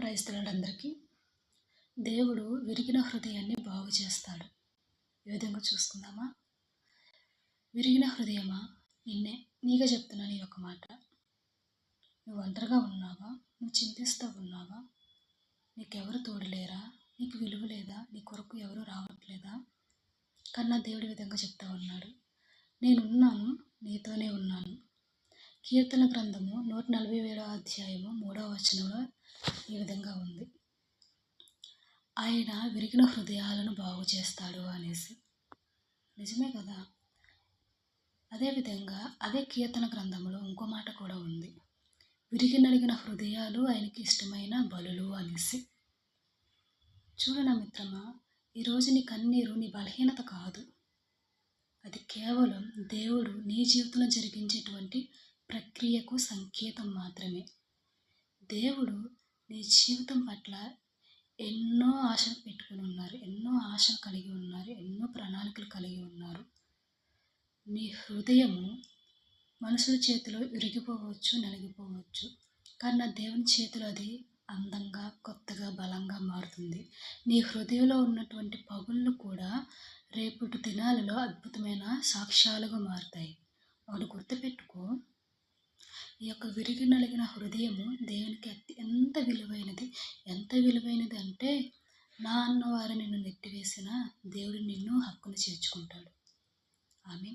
క్రైస్తవులందరికీ దేవుడు విరిగిన హృదయాన్ని బాగు చేస్తాడు. ఈ విధంగా చూసుకుందామా? విరిగిన హృదయమా? నిన్నే నీగా చెప్తున్నాను ఈ ఒక మాట. నువ్వు ఒంటరిగా ఉన్నావా? నువ్వు చింతిస్తూ ఉన్నావా? నీకెవరు తోడులేరా నీకు విలువ లేదా? నీ కొరకు ఎవరు రావట్లేదా? కన్నా దేవుడి విధంగా చెప్తా ఉన్నాడు. నేనున్నాను నీతోనే ఉన్నాను. కీర్తన గ్రంథము నూట నలభై ఏడో అధ్యాయము మూడవ వచనంలో ఈ విధంగా ఉంది. ఆయన విరిగిన హృదయాలను బాగు చేస్తాడు అనేసి. నిజమే కదా? అదేవిధంగా అదే కీర్తన గ్రంథంలో ఇంకో మాట కూడా ఉంది. విరిగి నలిగిన హృదయాలు ఆయనకి ఇష్టమైన బలులు అనేసి. చూడన మిత్రమా? ఈరోజు నీ కన్నీరు నీ బలహీనత కాదు. అది కేవలం దేవుడు నీ జీవితంలో జరిగించేటువంటి ప్రక్రియకు సంకేతం మాత్రమే. దేవుడు నీ జీవితం పట్ల ఎన్నో ఆశలు పెట్టుకుని ఉన్నారు ఎన్నో ఆశలు కలిగి ఉన్నారు ఎన్నో ప్రణాళికలు కలిగి ఉన్నారు. నీ హృదయము మనుషుల చేతిలో విరిగిపోవచ్చు నలిగిపోవచ్చు. కానీ నా దేవుని చేతిలో అది అందంగా కొత్తగా బలంగా మారుతుంది. నీ హృదయంలో ఉన్నటువంటి పగుళ్ళు కూడా రేపటి దినాలలో అద్భుతమైన సాక్ష్యాలుగా మారుతాయి. వాడు గుర్తుపెట్టుకో. ఈ యొక్క విరిగి నలిగిన హృదయము దేవునికి అత్యంత విలువైనది ఎంత విలువైనది అంటే నా అన్నవారు నిన్ను నెట్టివేసిన దేవుడు నిన్ను హక్కును చేర్చుకుంటాడు. ఆమె